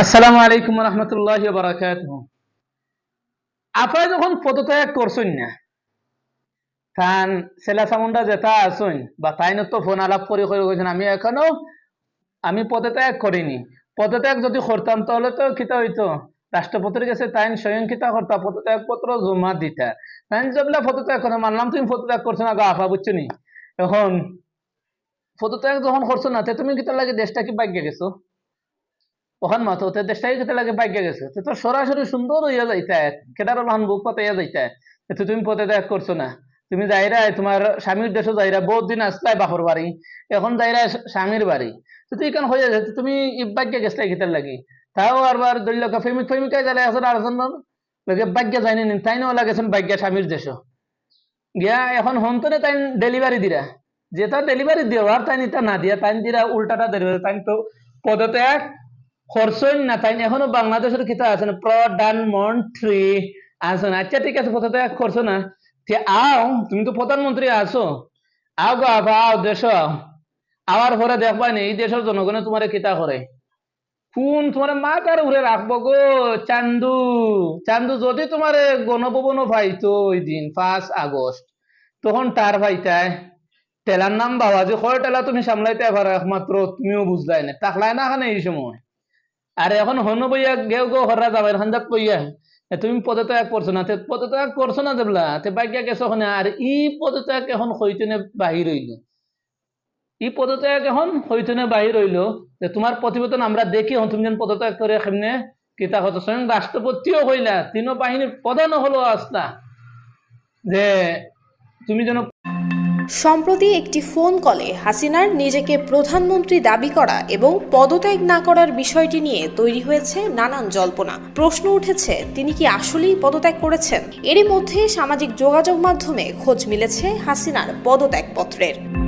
আসসালামু আলাইকুম রহমতুল্লাহ আপনারা যখন পদত্যাগ করছেন না তান সেলা যেটা আসুন বা তাই তো ফোন আলাপ করে করে গেছেন আমি এখনও, আমি পদত্যাগ করিনি। পদত্যাগ যদি করতাম, তাহলে তো কিতা হইতো? রাষ্ট্রপতির কাছে তাই স্বয়ং কিতা পদত্যাগ পত্র জমা দিতা। তাই যেগুলা পদত্যাগ করে, মানলাম তুমি পদত্যাগ করছ না আফা বুঝছ নি? এখন, পদত্যাগ যখন করছ না তুমি কিতা লাগে দেশটা কি ভাগ্যে গেছো? ওখান মাথা হতে দেশটাই খেতে লাগে বাইকে গেছে। তো সরাসরি সুন্দর হইয়া যাইতে। কেটার লহান বুক পাতাইয়া যাইতে। তো তুমি পথে ত্যাগ করছ না। তুমি যাইরা, তোমার স্বামীর দেশে যাইরা বহুত দিন আসলাই বাপর বাড়ি। এখন যাইরা স্বামীর বাড়ি। তো তুই কেন হয়ে যাচ্ছে তুমি ইবাগ্যে গেছলাই খেতে লাগি। তাও আরবার দলীয় প্রেমিক প্রেমিকায় যারা আর জন লোকে ভাগ্য যায়নি নি, তাই না লাগেছেন ভাগ্য স্বামীর দেশ গিয়া এখন হন্তনে তাই ডেলিভারি দিরা। যেটা ডেলিভারি দেওয়ার তাই নিতা না দিয়া, তাই দিরা উল্টাটা ডেলিভারি তাই তো পদতে পদত্যাগ। খরচইন না, তাই এখনও বাংলাদেশের কিতা আছে না? প্রধানমন্ত্রী আছে না? আচ্ছা ঠিক আছে পদত্যাগ করছ না। তে আও, তুমি তো প্রধানমন্ত্রী আছো। আও গো আও দেশ। আওয়ার পরে দেখবা নি, এই দেশের জনগণে তোমারে কিতা করে? কোন তোমার মা কার উড়ে রাখব গো, চান্দু। চান্দু যদি তোমার গণভবন পাইতো ওই দিন, পাঁচ আগস্ট, তখন তার ভাইটায় টেলার নাম বাবা যে কয় টেলা তুমি সামলাইতে পারো একমাত্র, তুমিও বুঝলাই না। তাকলাই না খানে এই সময়। আর এখন হনু বইয়া গেও গো হররা যাবেন হান্দাত বইয়া। তুমি পদত্যাগ করছ না পদত্যাগ করছ না দেবলা তে বাইকিয়া গেছো ওখানে আর ই পদত্যাগ এখন হইতনে বাহির হইল। ই পদত্যাগ এখন হইতনে বাহির হইল। যে তোমার প্রতিবেদন আমরা দেখি হন তুমি যেন পদত্যাগ করে কেমনে? কিতা হতো স্বয়ং রাষ্ট্রপতিও হইলা, তিন বাহিনীর প্রধানও হলো আস্তা যে তুমি যেন সম্প্রতি একটি ফোন কলে হাসিনার নিজেকে প্রধানমন্ত্রী দাবি করা এবং পদত্যাগ না করার বিষয়টি নিয়ে তৈরি হয়েছে নানান জল্পনা। প্রশ্ন উঠেছে, তিনি কি আসলেই পদত্যাগ করেছেন? এরই মধ্যে সামাজিক যোগাযোগ মাধ্যমে খোঁজ মিলেছে হাসিনার পদত্যাগপত্রের।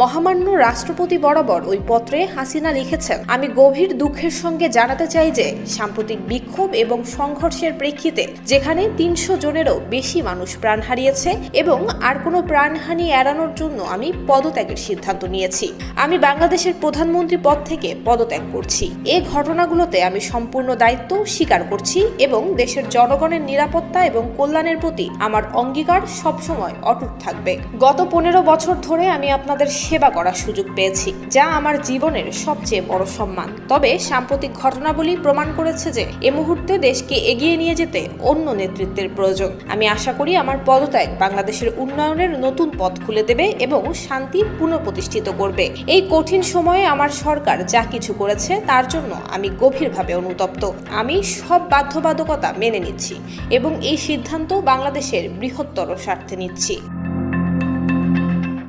মহামান্য রাষ্ট্রপতি বরাবর ওই পত্রে হাসিনা লিখেছেন, আমি গভীর দুঃখের সঙ্গে জানাতে চাই যে, সাম্প্রতিক বিক্ষোভ এবং সংঘর্ষের প্রেক্ষিতে যেখানে তিনশো জনেরও বেশি মানুষ প্রাণ হারিয়েছে এবং আর কোনো প্রাণহানি এড়ানোর জন্য আমি পদত্যাগের সিদ্ধান্ত নিয়েছি। আমি বাংলাদেশের প্রধানমন্ত্রী পদ থেকে পদত্যাগ করছি। এই ঘটনাগুলোতে আমি সম্পূর্ণ দায়িত্ব স্বীকার করছি এবং দেশের জনগণের নিরাপত্তা এবং কল্যাণের প্রতি আমার অঙ্গীকার সবসময় অটুট থাকবে। গত পনেরো বছর ধরে আমি আপনাদের সেবা করার সুযোগ পেয়েছি, যা আমার জীবনের সবচেয়ে বড় সম্মান। তবে সাম্প্রতিক ঘটনাবলী প্রমাণ করেছে যে, এ মুহূর্তে দেশকে এগিয়ে নিয়ে যেতে অন্য নেতৃত্বের প্রয়োজন। আমি আশা করি আমার পদত্যাগ বাংলাদেশের উন্নয়নের নতুন পথ খুলে দেবে এবং শান্তি পুনঃপ্রতিষ্ঠিত করবে। এই কঠিন সময়ে আমার সরকার যা কিছু করেছে, তার জন্য আমি গভীরভাবে অনুতপ্ত। আমি সব বাধ্যবাধকতা মেনে নিচ্ছি এবং এই সিদ্ধান্ত বাংলাদেশের বৃহত্তর স্বার্থে নিচ্ছি।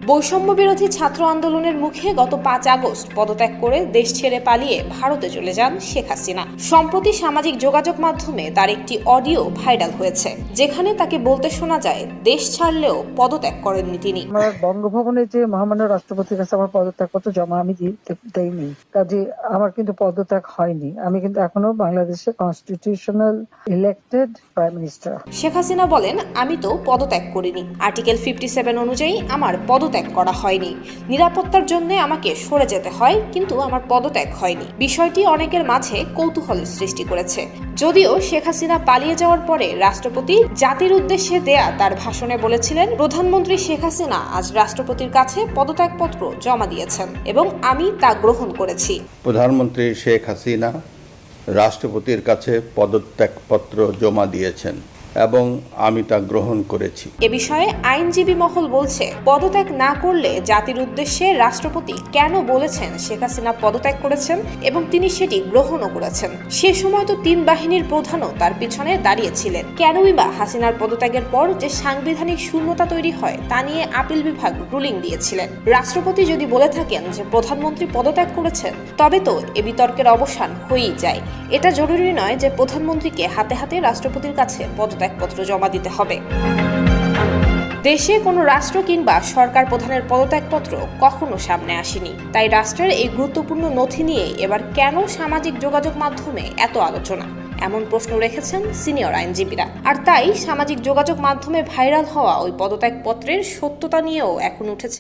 বৈষম্য বিরোধী ছাত্র আন্দোলনের মুখে গত পাঁচ আগস্ট পদত্যাগ করে দেশ ছেড়ে পালিয়ে ভারতে চলে যান শেখ হাসিনা। সম্প্রতি সামাজিক যোগাযোগ মাধ্যমে তার একটি অডিও ভাইরাল হয়েছে যেখানে তাকে বলতে শোনা যায় দেশ ছাড়লেও পদত্যাগ করেননি তিনি। বঙ্গভবনে যে মহামান্য রাষ্ট্রপতির কাছে আমার পদত্যাগপত্র জমা আমি দি- দেইনি। কাজে আমার কিন্তু পদত্যাগ হয়নি। আমি কিন্তু এখনও বাংলাদেশের constitutional elected prime minister Sheikh Hasina বলেন আমি তো পদত্যাগ করিনি। আর্টিকেল ফিফটি সেভেন অনুযায়ী আমার পদত্যাগ করা হয়নি। নিরাপত্তার জন্য আমাকে সরে যেতে হয়, কিন্তু আমার পদত্যাগ হয়নি। বিষয়টি অনেকের মাঝে কৌতূহল সৃষ্টি করেছে। যদিও শেখ হাসিনা পালিয়ে যাওয়ার পরে রাষ্ট্রপতি জাতির উদ্দেশ্যে দেয়া তার ভাষণে বলেছিলেন, প্রধানমন্ত্রী শেখ হাসিনা আজ রাষ্ট্রপতির কাছে পদত্যাগপত্র জমা দিয়েছেন এবং আমি তা গ্রহণ করেছি। প্রধানমন্ত্রী শেখ হাসিনা রাষ্ট্রপতির কাছে পদত্যাগপত্র জমা দিয়েছেন। এবং আমি তা গ্রহণ করেছি। এ বিষয়ে আইনজীবী মহল বলছে, পদত্যাগ না করলে জাতির উদ্দেশ্যে রাষ্ট্রপতি কেন বলেছেন শেখ হাসিনা পদত্যাগ করেছেন এবং তিনি সেটি গ্রহণও করেছেন? সে সময় তো তিন বাহিনীর প্রধানও তার পিছনে দাঁড়িয়েছিলেন। কেনই বা হাসিনার পদত্যাগের পর যে সাংবিধানিক শূন্যতা তৈরি হয় তা নিয়ে আপিল বিভাগ রুলিং দিয়েছিলেন। রাষ্ট্রপতি যদি বলে থাকেন যে প্রধানমন্ত্রী পদত্যাগ করেছেন, তবে তো এ বিতর্কের অবসান হয়েই যায়। এটা জরুরি নয় যে প্রধানমন্ত্রীকে হাতে হাতে রাষ্ট্রপতির কাছে পদত্যাগপত্র জমা দিতে হবে। দেশে কোনো রাষ্ট্র কিংবা সরকার প্রধানের পদত্যাগপত্র কখনো সামনে আসেনি। তাই রাষ্ট্রের এই গুরুত্বপূর্ণ নথি নিয়ে এবার কেন সামাজিক যোগাযোগ মাধ্যমে এত আলোচনা? এমন প্রশ্ন রেখেছেন সিনিয়র আইনজীবীরা। আর তাই সামাজিক যোগাযোগ মাধ্যমে ভাইরাল হওয়া ওই পদত্যাগপত্রের সত্যতা নিয়েও এখন উঠেছে